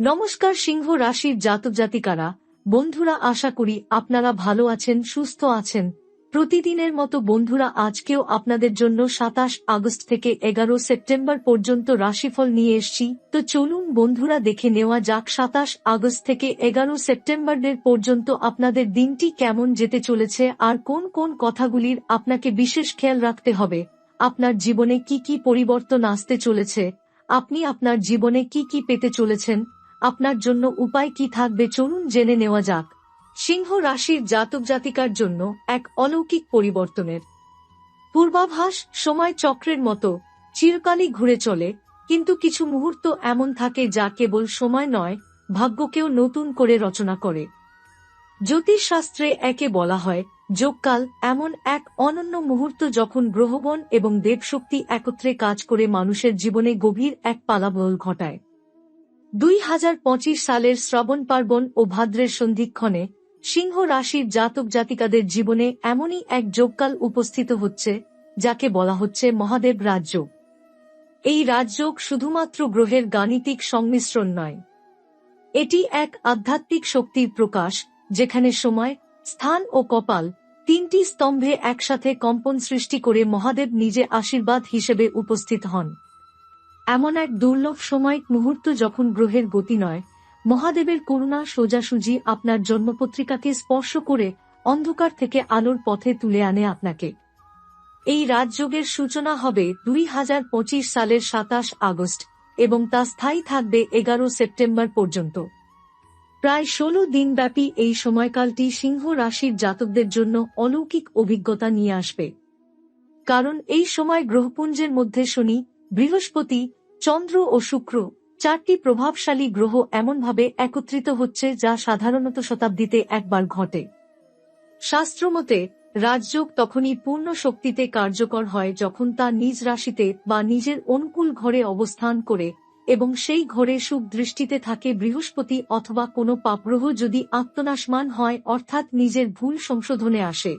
নমস্কার সিংহ রাশির জাতক জাতিকারা। বন্ধুরা, আশা করি আপনারা ভালো আছেন, সুস্থ আছেন। প্রতিদিনের মতো বন্ধুরা, আজকেও আপনাদের জন্য সাতাশ আগস্ট থেকে এগারো সেপ্টেম্বর পর্যন্ত রাশিফল নিয়ে এসছি। তো চলুন বন্ধুরা, দেখে নেওয়া যাক সাতাশ আগস্ট থেকে এগারো সেপ্টেম্বরের পর্যন্ত আপনাদের দিনটি কেমন যেতে চলেছে আর কোন কোন কথাগুলির আপনাকে বিশেষ খেয়াল রাখতে হবে। আপনার জীবনে কি কি পরিবর্তন আসতে চলেছে? আপনি আপনার জীবনে কি কি পেতে চলেছেন? আপনার জন্য উপায় কি থাকবে চলুন জেনে নেওয়া যাক। সিংহ রাশির জাতক জাতিকার জন্য এক অলৌকিক পরিবর্তনের। পূর্বাভাস, সময় চক্রের মতো, চিরকালই ঘুরে চলে, কিন্তু কিছু মুহূর্ত এমন থাকে যা কেবল সময় নয়, ভাগ্যকেও নতুন করে রচনা করে। জ্যোতিষশাস্ত্রে একে বলা হয় যোগকাল, এমন এক অনন্য মুহূর্ত যখন গ্রহগণ এবং দেবশক্তি একত্রে কাজ করে মানুষের জীবনে গভীর এক পালাবল ঘটায়। দুই হাজার পঁচিশ সালের শ্রাবণ পার্বণ ও ভাদ্রের সন্ধিক্ষণে সিংহ রাশির জাতক জাতিকাদের জীবনে এমনই এক যোগকাল উপস্থিত হচ্ছে, যাকে বলা হচ্ছে মহাদেব রাজযোগ। এই রাজযোগ শুধুমাত্র গ্রহের গাণিতিক সংমিশ্রণ নয়। এটি এক আধ্যাত্মিক শক্তির প্রকাশ, যেখানে সময়, স্থান ও কপাল তিনটি স্তম্ভে একসাথে কম্পন সৃষ্টি করে মহাদেব নিজে আশীর্বাদ হিসেবে উপস্থিত হন। এমন এক দুর্লভ সময় মুহূর্ত যখন গ্রহের গতি নয়। মহাদেবের করুণা সোজাসুজি আপনার জন্মপত্রিকাকে স্পর্শ করে অন্ধকার থেকে আলোর পথে তুলে আনে আপনাকে। এই রাজযোগের সূচনা হবে দুই হাজার পঁচিশ সালের সাতাশ আগস্ট এবং তা স্থায়ী থাকবে এগারো সেপ্টেম্বর পর্যন্ত। প্রায় ষোলো দিনব্যাপী এই সময়কালটি সিংহ রাশির জাতকদের জন্য অলৌকিক অভিজ্ঞতা নিয়ে আসবে। কারণ এই সময় গ্রহপুঞ্জের মধ্যে শনি, বৃহস্পতি চন্দ্র ও শুক্র, চারটি প্রভাবশালী গ্রহ এমনভাবে একত্রিত হচ্ছে যা সাধারণত শতাব্দীতে একবার ঘটে। শাস্ত্রমতে, রাজযোগ তখনই পূর্ণ শক্তিতে কার্যকর হয় যখন তা নিজ রাশিতে বা নিজের অনুকূল ঘরে অবস্থান করে এবং সেই ঘরে সুখ দৃষ্টিতে থাকে বৃহস্পতি অথবা কোনো পাপগ্রহ যদি আত্মনাশমান হয় অর্থাৎ নিজের ভুল সংশোধনে আসে।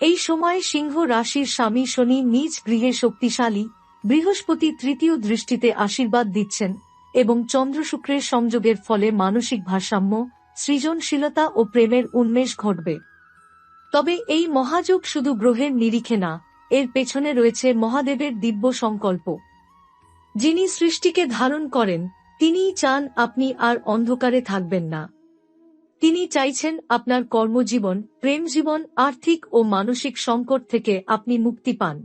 এই সময় সিংহ রাশির স্বামী শনি নিজ গৃহে শক্তিশালী বৃহস্পতি তৃতীয় দৃষ্টিতে আশীর্বাদ দিচ্ছেন এবং চন্দ্র শুক্রের সংযোগের ফলে মানসিক ভারসাম্য, সৃজনশীলতা ও প্রেমের উন্মেষ ঘটবে। তবে এই মহাযোগ শুধু গ্রহের নিরিখে না, এর পেছনে রয়েছে মহাদেবের দিব্য সংকল্প। যিনি সৃষ্টিকে ধারণ করেন, তিনিই চান আপনি আর অন্ধকারে থাকবেন না। তিনি চাইছেন আপনার কর্মজীবন, প্রেম জীবন, আর্থিক ও মানসিক সংকট থেকে আপনি মুক্তি পান।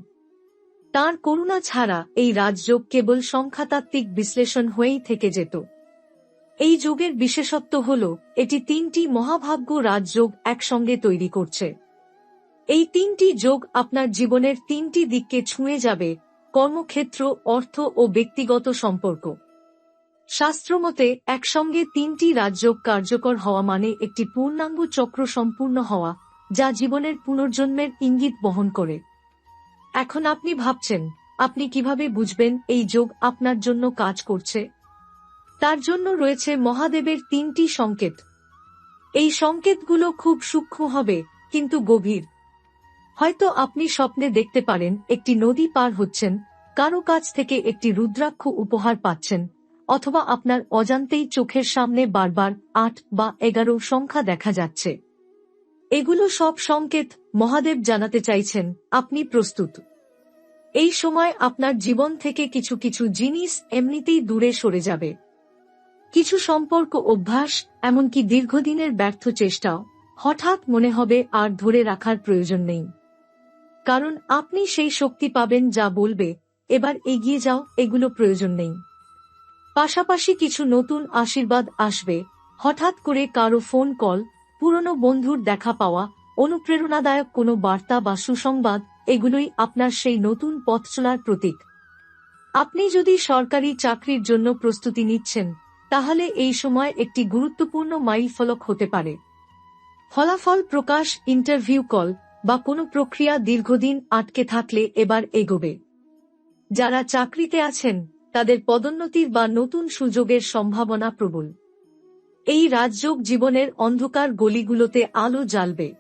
তার করুণা ছাড়া এই রাজযোগ কেবল সংখ্যাতাত্ত্বিক বিশ্লেষণ হয়েই থেকে যেত। এই যুগের বিশেষত্ব হল, এটি তিনটি মহাভাগ্য রাজযোগ একসঙ্গে তৈরি করছে। এই তিনটি যোগ আপনার জীবনের তিনটি দিককে ছুঁয়ে যাবে, কর্মক্ষেত্র, অর্থ ও ব্যক্তিগত সম্পর্ক। শাস্ত্রমতে, একসঙ্গে তিনটি রাজযোগ কার্যকর হওয়া মানে একটি পূর্ণাঙ্গ চক্র সম্পূর্ণ হওয়া, যা জীবনের পুনর্জন্মের ইঙ্গিত বহন করে। এখন আপনি ভাবছেন, আপনি কীভাবে বুঝবেন এই যোগ আপনার জন্য কাজ করছে? তার জন্য রয়েছে মহাদেবের তিনটি সংকেত। এই সংকেতগুলো খুব সূক্ষ্ম হবে, কিন্তু গভীর। হয়তো আপনি স্বপ্নে দেখতে পারেন, একটি নদী পার হচ্ছেন, কারও কাছ থেকে একটি রুদ্রাক্ষ উপহার পাচ্ছেন, অথবা আপনার অজান্তেই চোখের সামনে বারবার আট বা এগারো সংখ্যা দেখা যাচ্ছে। এগুলো সব সংকেত মহাদেব জানাতে চাইছেন, আপনি প্রস্তুত। এই সময় আপনার জীবন থেকে কিছু কিছু জিনিস এমনিতেই দূরে সরে যাবে। কিছু সম্পর্ক অভ্যাস, এমনকি দীর্ঘদিনের ব্যর্থ চেষ্টাও, হঠাৎ মনে হবে আর ধরে রাখার প্রয়োজন নেই। কারণ আপনি সেই শক্তি পাবেন যা বলবে, এবার এগিয়ে যাও, এগুলো প্রয়োজন নেই। পাশাপাশি কিছু নতুন আশীর্বাদ আসবে, হঠাৎ করে কারও ফোন কল পুরনো বন্ধুর দেখা পাওয়া, অনুপ্রেরণাদায়ক কোনো বার্তা বা সুসংবাদ, এগুলোই আপনার সেই নতুন পথ চলার প্রতীক। আপনি যদি সরকারি চাকরির জন্য প্রস্তুতি নিচ্ছেন, তাহলে এই সময় একটি গুরুত্বপূর্ণ মাইল ফলক হতে পারে। ফলাফল প্রকাশ, ইন্টারভিউ কল বা কোনো প্রক্রিয়া দীর্ঘদিন আটকে থাকলে এবার এগোবে। যারা চাকরিতে আছেন, তাদের পদোন্নতির বা নতুন সুযোগের সম্ভাবনা প্রবল। এই রাজযোগ জীবনের অন্ধকার গলিগুলোতে আলো জ্বালবে।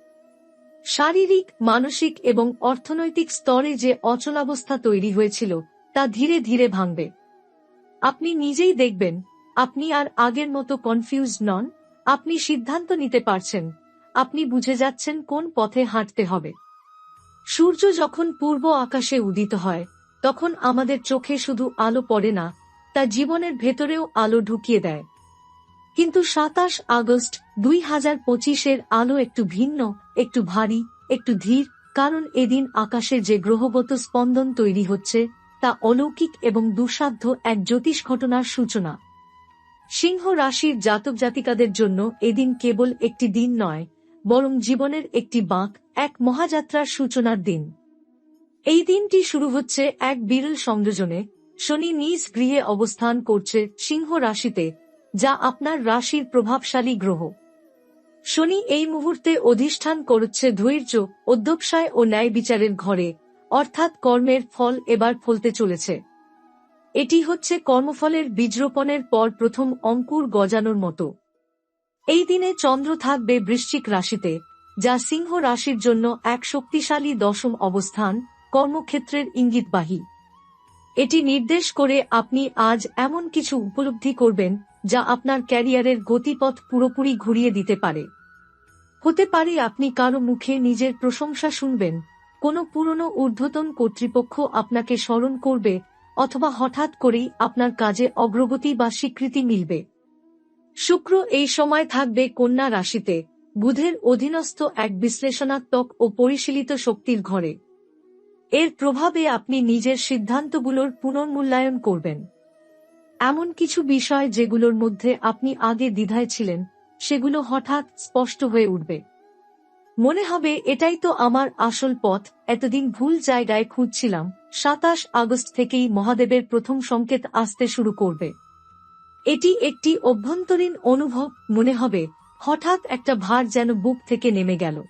শারীরিক, মানসিক এবং অর্থনৈতিক স্তরে যে অচলাবস্থা তৈরি হয়েছিল, তা ধীরে ধীরে ভাঙবে। আপনি নিজেই দেখবেন, আপনি আর আগের মতো কনফিউজ নন, আপনি সিদ্ধান্ত নিতে পারছেন, আপনি বুঝে যাচ্ছেন কোন পথে হাঁটতে হবে। সূর্য যখন পূর্ব আকাশে উদিত হয়, তখন আমাদের চোখে শুধু আলো পড়ে না, তা জীবনের ভেতরেও আলো ঢুকিয়ে দেয়। কিন্তু সাতাশ আগস্ট দুই হাজার পঁচিশের আলো একটু ভিন্ন, একটু ভারী, একটু ধীর, কারণ এদিন আকাশে যে গ্রহগত স্পন্দন তৈরি হচ্ছে, তা অলৌকিক এবং দুঃসাধ্য এক জ্যোতিষ ঘটনার সূচনা। সিংহ রাশির জাতক জাতিকাদের জন্য এদিন কেবল একটি দিন নয়, বরং জীবনের একটি বাঁক, এক মহাযাত্রার সূচনার দিন। এই দিনটি শুরু হচ্ছে এক বিরল সংযোজনে। শনি নিজ গৃহে অবস্থান করছে সিংহ রাশিতে যা আপনার রাশির প্রভাবশালী গ্রহ। শনি এই মুহূর্তে অধিষ্ঠান করছে ধৈর্য অধ্যবসায় ও ন্যায় বিচারের ঘরে, অর্থাৎ কর্মের ফল এবার ফলতে চলেছে। এটি হচ্ছে কর্মফলের বীজরোপণের পর প্রথম অঙ্কুর গজানোর মতো। এই দিনে চন্দ্র থাকবে বৃশ্চিক রাশিতে, যা সিংহ রাশির জন্য এক শক্তিশালী দশম অবস্থান, কর্মক্ষেত্রের ইঙ্গিতবাহী। এটি নির্দেশ করে আপনি আজ এমন কিছু উপলব্ধি করবেন যা আপনার ক্যারিয়ারের গতিপথ পুরোপুরি ঘুরিয়ে দিতে পারে। হতে পারে আপনি কারও মুখে নিজের প্রশংসা শুনবেন, কোনো পুরনো ঊর্ধ্বতন কর্তৃপক্ষ আপনাকে স্মরণ করবে, অথবা হঠাৎ করেই আপনার কাজে অগ্রগতি বা স্বীকৃতি মিলবে। শুক্র এই সময় থাকবে কন্যা রাশিতে, বুধের অধীনস্থ এক বিশ্লেষণাত্মক ও পরিশীলিত শক্তির ঘরে। এর প্রভাবে আপনি নিজের সিদ্ধান্তগুলোর পুনর্মূল্যায়ন করবেন। এমন কিছু বিষয় যেগুলোর মধ্যে আপনি আগে দ্বিধায় ছিলেন, সেগুলো হঠাৎ স্পষ্ট হয়ে উঠবে। মনে হবে, এটাই তো আমার আসল পথ, এতদিন ভুল জায়গায় খুঁজছিলাম, সাতাশ আগস্ট থেকেই মহাদেবের প্রথম সংকেত আসতে শুরু করবে। এটি একটি অভ্যন্তরীণ অনুভব, মনে হবে, হঠাৎ একটা ভার যেন বুক থেকে নেমে গেল।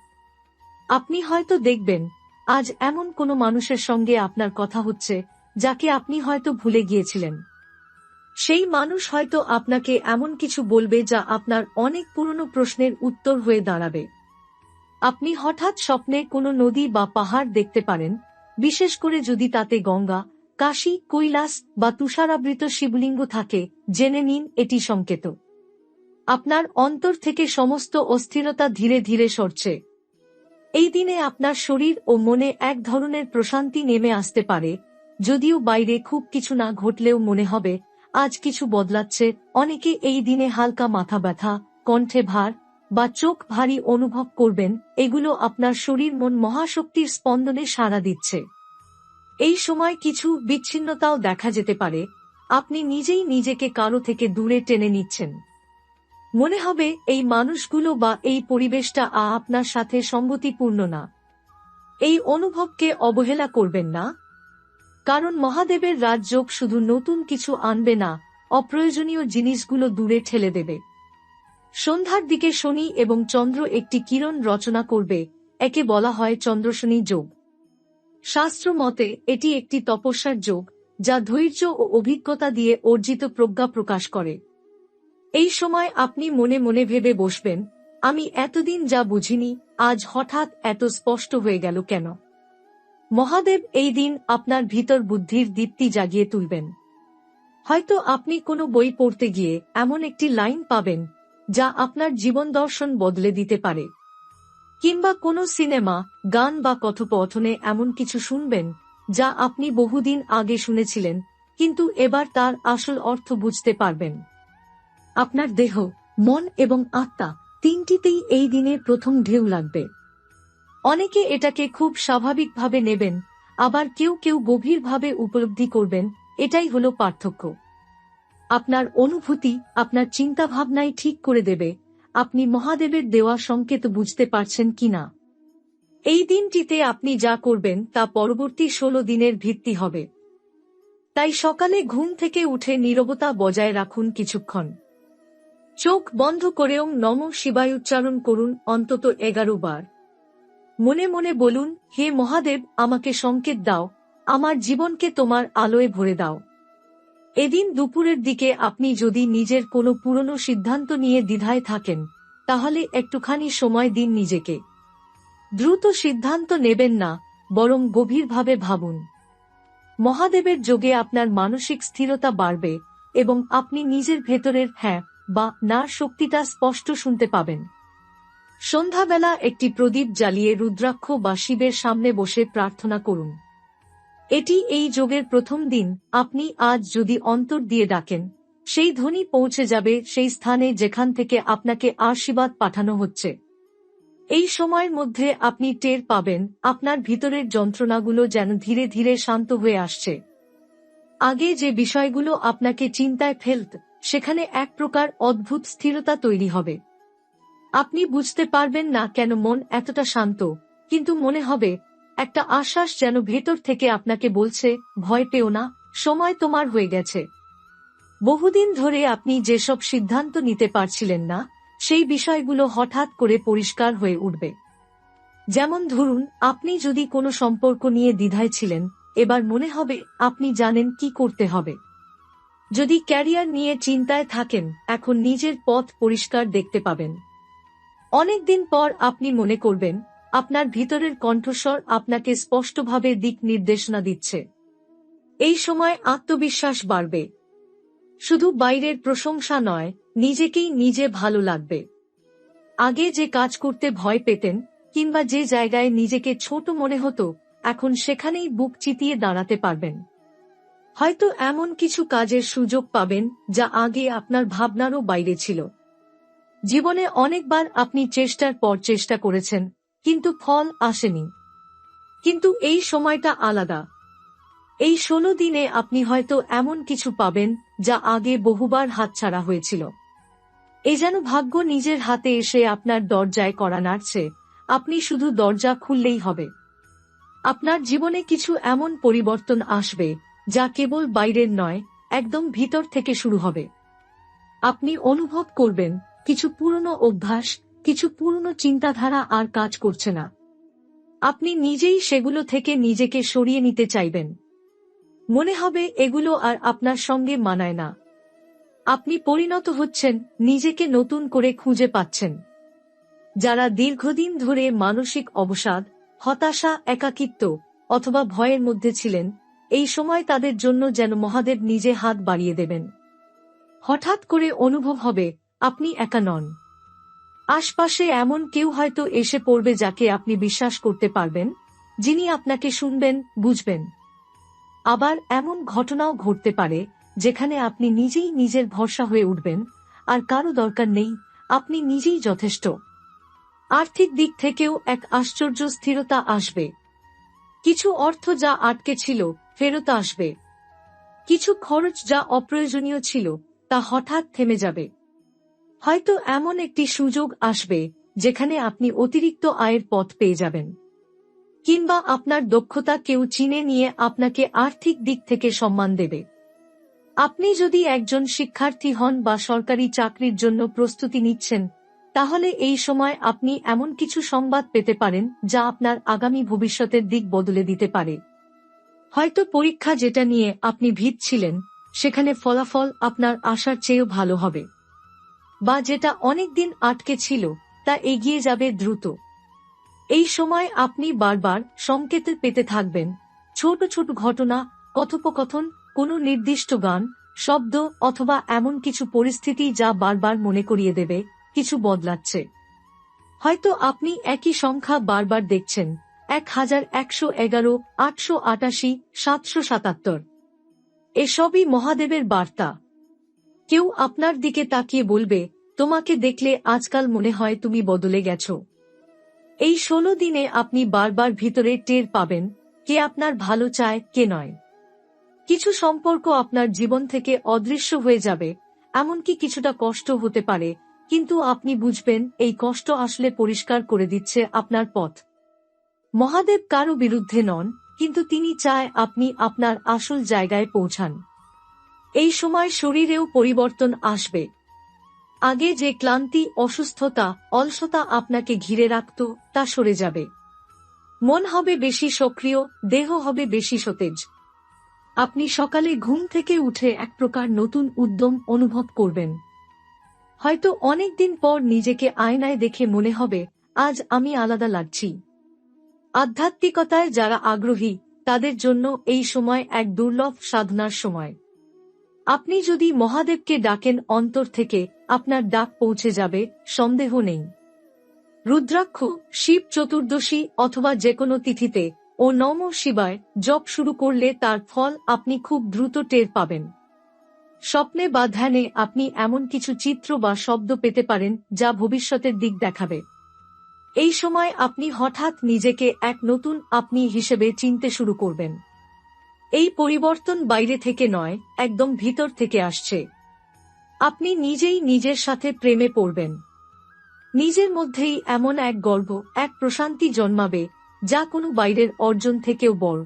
আপনি হয়তো দেখবেন, আজ এমন কোনো মানুষের সঙ্গে আপনার কথা হচ্ছে, যাকে আপনি হয়তো ভুলে গিয়েছিলেন। সেই মানুষ হয়তো আপনাকে এমন কিছু বলবে যা আপনার অনেক পুরনো প্রশ্নের উত্তর হয়ে দাঁড়াবে। আপনি হঠাৎ স্বপ্নে কোনো নদী বা পাহাড় দেখতে পারেন, বিশেষ করে যদি তাতে গঙ্গা, কাশী, কৈলাস বা তুষারাবৃত শিবলিঙ্গ থাকে, জেনে নিন এটি সংকেত। আপনার অন্তর থেকে সমস্ত অস্থিরতা ধীরে ধীরে সরছে। এই দিনে আপনার শরীর ও মনে এক ধরনের প্রশান্তি নেমে আসতে পারে, যদিও বাইরে খুব কিছু না ঘটলেও মনে হবে আজ কিছু বদলাচ্ছে। অনেকে এই দিনে হালকা মাথা ব্যথা, কণ্ঠে ভার বা চোখ ভারী অনুভব করবেন, এগুলো আপনার শরীর মন মহাশক্তির স্পন্দনে সাড়া দিচ্ছে। এই সময় কিছু বিচ্ছিন্নতাও দেখা যেতে পারে। আপনি নিজেই নিজেকে কারও থেকে দূরে টেনে নিচ্ছেন। মনে হবে এই মানুষগুলো বা এই পরিবেশটা আপনার সাথে সঙ্গতিপূর্ণ না। এই অনুভবকে অবহেলা করবেন না। কারণ মহাদেবের রাজযোগ শুধু নতুন কিছু আনবে না, অপ্রয়োজনীয় জিনিসগুলো দূরে ঠেলে দেবে। সন্ধ্যার দিকে শনি এবং চন্দ্র একটি কিরণ রচনা করবে, একে বলা হয় চন্দ্রশনি যোগ। শাস্ত্র মতে, এটি একটি তপস্যার যোগ, যা ধৈর্য ও অভিজ্ঞতা দিয়ে অর্জিত প্রজ্ঞা প্রকাশ করে। এই সময় আপনি মনে মনে ভেবে বসবেন, আমি এতদিন যা বুঝিনি, আজ হঠাৎ এত স্পষ্ট হয়ে গেল কেন? মহাদেব এই দিন আপনার ভিতর বুদ্ধির দীপ্তি জাগিয়ে তুলবেন। হয়তো আপনি কোনো বই পড়তে গিয়ে এমন একটি লাইন পাবেন, যা আপনার জীবন দর্শন বদলে দিতে পারে। কিংবা কোনো সিনেমা, গান বা কথোপকথনে এমন কিছু শুনবেন, যা আপনি বহুদিন আগে শুনেছিলেন, কিন্তু এবার তার আসল অর্থ বুঝতে পারবেন। আপনার দেহ, মন এবং আত্মা তিনটিতেই এই দিনে প্রথম ঢেউ লাগবে। অনেকে এটাকে খুব স্বাভাবিকভাবে নেবেন, আবার কেউ কেউ গভীরভাবে উপলব্ধি করবেন, এটাই হলো পার্থক্য। আপনার অনুভূতি, আপনার চিন্তাভাবনাই ঠিক করে দেবে, আপনি মহাদেবের দেওয়া সংকেত বুঝতে পারছেন কিনা। এই দিনটিতে আপনি যা করবেন তা পরবর্তী ষোলো দিনের ভিত্তি হবে। তাই সকালে ঘুম থেকে উঠে নীরবতা বজায় রাখুন কিছুক্ষণ। চোখ বন্ধ করেও নম শিবায় উচ্চারণ করুন অন্তত এগারো বার। মনে মনে বলুন, হে মহাদেব, আমাকে সংকেত দাও, আমার জীবনকে তোমার আলোয় ভরে দাও। এদিন দুপুরের দিকে আপনি যদি নিজের কোনো পুরনো সিদ্ধান্ত নিয়ে দ্বিধায় থাকেন, তাহলে একটুখানি সময় দিন নিজেকে। দ্রুত সিদ্ধান্ত নেবেন না, বরং গভীরভাবে ভাবুন। মহাদেবের যোগে আপনার মানসিক স্থিরতা বাড়বে এবং আপনি নিজের ভেতরের হ্যাঁ বা না শক্তিটা স্পষ্ট শুনতে পাবেন। সন্ধ্যাবেলা একটি প্রদীপ জ্বালিয়ে রুদ্রাক্ষ বা শিবের সামনে বসে প্রার্থনা করুন। এটি এই যোগের প্রথম দিন, আপনি আজ যদি অন্তর দিয়ে ডাকেন, সেই ধ্বনি পৌঁছে যাবে সেই স্থানে যেখান থেকে আপনাকে আশীর্বাদ পাঠানো হচ্ছে। এই সময়ের মধ্যে আপনি টের পাবেন, আপনার ভিতরের যন্ত্রণাগুলো যেন ধীরে ধীরে শান্ত হয়ে আসছে। আগে যে বিষয়গুলো আপনাকে চিন্তায় ফেলত, সেখানে এক প্রকার অদ্ভুত স্থিরতা তৈরি হবে। আপনি বুঝতে পারবেন না কেন মন এতটা শান্ত। কিন্তু মনে হবে, একটা আশ্বাস যেন ভেতর থেকে আপনাকে বলছে, ভয় পেও না, সময় তোমার হয়ে গেছে। বহুদিন ধরে আপনি যেসব সিদ্ধান্ত নিতে পারছিলেন না, সেই বিষয়গুলো হঠাৎ করে পরিষ্কার হয়ে উঠবে। যেমন ধরুন, আপনি যদি কোনো সম্পর্ক নিয়ে দ্বিধায় ছিলেন, এবার মনে হবে আপনি জানেন কি করতে হবে। যদি ক্যারিয়ার নিয়ে চিন্তায় থাকেন, এখন নিজের পথ পরিষ্কার দেখতে পাবেন। অনেকদিন পর আপনি মনে করবেন, আপনার ভিতরের কণ্ঠস্বর আপনাকে স্পষ্টভাবে দিক নির্দেশনা দিচ্ছে। এই সময় আত্মবিশ্বাস বাড়বে। শুধু বাইরের প্রশংসা নয়, নিজেকেই নিজে ভালো লাগবে। আগে যে কাজ করতে ভয় পেতেন, কিংবা যে জায়গায় নিজেকে ছোট মনে হতো, এখন সেখানেই বুক চিতিয়ে দাঁড়াতে পারবেন। হয়তো এমন কিছু কাজের সুযোগ পাবেন, যা আগে আপনার ভাবনারও বাইরে ছিল। জীবনে অনেকবার আপনি চেষ্টার পর চেষ্টা করেছেন, কিন্তু ফল আসেনি। কিন্তু এই সময়টা আলাদা। এই ষোলো দিনে আপনি হয়তো এমন কিছু পাবেন, যা আগে বহুবার হাতছাড়া হয়েছিল। এ যেন ভাগ্য নিজের হাতে এসে আপনার দরজায় করা নাড়ছে, আপনি শুধু দরজা খুললেই হবে। আপনার জীবনে কিছু এমন পরিবর্তন আসবে, যা কেবল বাইরের নয়, একদম ভিতর থেকে শুরু হবে। আপনি অনুভব করবেন কিছু পুরনো অভ্যাস, কিছু পুরনো চিন্তাধারা আর কাজ করছে না। আপনি নিজেই সেগুলো থেকে নিজেকে সরিয়ে নিতে চাইবেন। মনে হবে এগুলো আর আপনার সঙ্গে মানায় না। আপনি পরিণত হচ্ছেন, নিজেকে নতুন করে খুঁজে পাচ্ছেন। যারা দীর্ঘদিন ধরে মানসিক অবসাদ, হতাশা, একাকিত্ব অথবা ভয়ের মধ্যে ছিলেন, এই সময় তাদের জন্য যেন মহাদেব নিজে হাত বাড়িয়ে দেবেন। হঠাৎ করে অনুভব হবে আপনি একা নন। আশপাশে এমন কেউ হয়তো এসে পড়বে যাকে আপনি বিশ্বাস করতে পারবেন, যিনি আপনাকে শুনবেন, বুঝবেন। আবার এমন ঘটনাও ঘটতে পারে, যেখানে আপনি নিজেই নিজের ভরসা হয়ে উঠবেন, আর কারও দরকার নেই, আপনি নিজেই যথেষ্ট। আর্থিক দিক থেকেও এক আশ্চর্য স্থিরতা আসবে। কিছু অর্থ যা আটকে ছিল, ফেরত আসবে। কিছু খরচ যা অপ্রয়োজনীয় ছিল, তা হঠাৎ থেমে যাবে। হয়তো এমন একটি সুযোগ আসবে, যেখানে আপনি অতিরিক্ত আয়ের পথ পেয়ে যাবেন। কিংবা আপনার দক্ষতা কেউ চিনে নিয়ে আপনাকে আর্থিক দিক থেকে সম্মান দেবে। আপনি যদি একজন শিক্ষার্থী হন বা সরকারি চাকরির জন্য প্রস্তুতি নিচ্ছেন, তাহলে এই সময় আপনি এমন কিছু সংবাদ পেতে পারেন, যা আপনার আগামী ভবিষ্যতের দিক বদলে দিতে পারে। হয়তো পরীক্ষা যেটা নিয়ে আপনি ভিত ছিলেন, সেখানে ফলাফল আপনার আশার চেয়েও ভালো হবে। বা যেটা অনেকদিন আটকে ছিল, তা এগিয়ে যাবে দ্রুত। এই সময় আপনি বারবার সংকেত পেতে থাকবেন। ছোট ছোট ঘটনা, কথোপকথন, কোনো নির্দিষ্ট গান, শব্দ অথবা এমন কিছু পরিস্থিতি যা বারবার মনে করিয়ে দেবে, কিছু বদলাচ্ছে। হয়তো আপনি একই সংখ্যা বারবার দেখছেন, এক হাজার একশো এগারো, আটশো আটাশি, সাতশো সাতাত্তর। এসবই মহাদেবের বার্তা। কেউ আপনার দিকে তাকিয়ে বলবে, তোমাকে দেখলে আজকাল মনে হয় তুমি বদলে গেছ। এই ষোলো দিনে আপনি বারবার ভিতরে টের পাবেন, কে আপনার ভালো চায়, কে নয়। কিছু সম্পর্ক আপনার জীবন থেকে অদৃশ্য হয়ে যাবে, এমনকি কিছুটা কষ্ট হতে পারে, কিন্তু আপনি বুঝবেন, এই কষ্ট আসলে পরিষ্কার করে দিচ্ছে আপনার পথ। মহাদেব কারও বিরুদ্ধে নন, কিন্তু তিনি চায় আপনি আপনার আসল জায়গায় পৌঁছান। এই সময় শরীরেও পরিবর্তন আসবে। আগে যে ক্লান্তি, অসুস্থতা, অলসতা আপনাকে ঘিরে রাখত, তা সরে যাবে। মন হবে বেশি সক্রিয়, দেহ হবে বেশি সতেজ। আপনি সকালে ঘুম থেকে উঠে এক প্রকার নতুন উদ্যম অনুভব করবেন। হয়তো অনেকদিন পর নিজেকে আয়নায় দেখে মনে হবে, আজ আমি আলাদা লাগছি। আধ্যাত্মিকতায় যারা আগ্রহী, তাদের জন্য এই সময় এক দুর্লভ সাধনার সময়। আপনি যদি মহাদেবকে ডাকেন অন্তর থেকে, আপনার ডাক পৌঁছে যাবে, সন্দেহ নেই। রুদ্রাক্ষ, শিব চতুর্দশী অথবা যে কোনো তিথিতে, ও নম শিবায় জপ শুরু করলে তার ফল আপনি খুব দ্রুত টের পাবেন। স্বপ্নে বা ধ্যানে আপনি এমন কিছু চিত্র বা শব্দ পেতে পারেন, যা ভবিষ্যতের দিক দেখাবে। এই সময় আপনি হঠাৎ নিজেকে এক নতুন আপনি হিসেবে চিনতে শুরু করবেন। এই পরিবর্তন বাইরে থেকে নয়, একদম ভিতর থেকে আসছে। আপনি নিজেই নিজের সাথে প্রেমে পড়বেন। নিজের মধ্যেই এমন এক গর্ব, এক প্রশান্তি জন্মাবে, যা কোনো বাইরের অর্জন থেকেও বড়।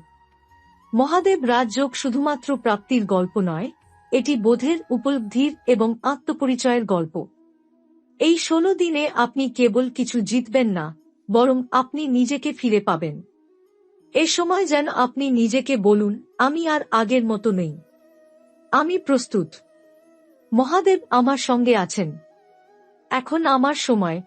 মহাদেব রাজযোগ শুধুমাত্র প্রাপ্তির গল্প নয়, এটি বোধের উপলব্ধির এবং আত্মপরিচয়ের গল্প। এই ষোলো দিনে আপনি কেবল কিছু জিতবেন না, বরং আপনি নিজেকে ফিরে পাবেন। এ সময় যেন আপনি নিজেকে বলুন, আমি আর আগের মতো নেই। আমি প্রস্তুত। মহাদেব আমার সঙ্গে আছেন। এখন আমার সময়।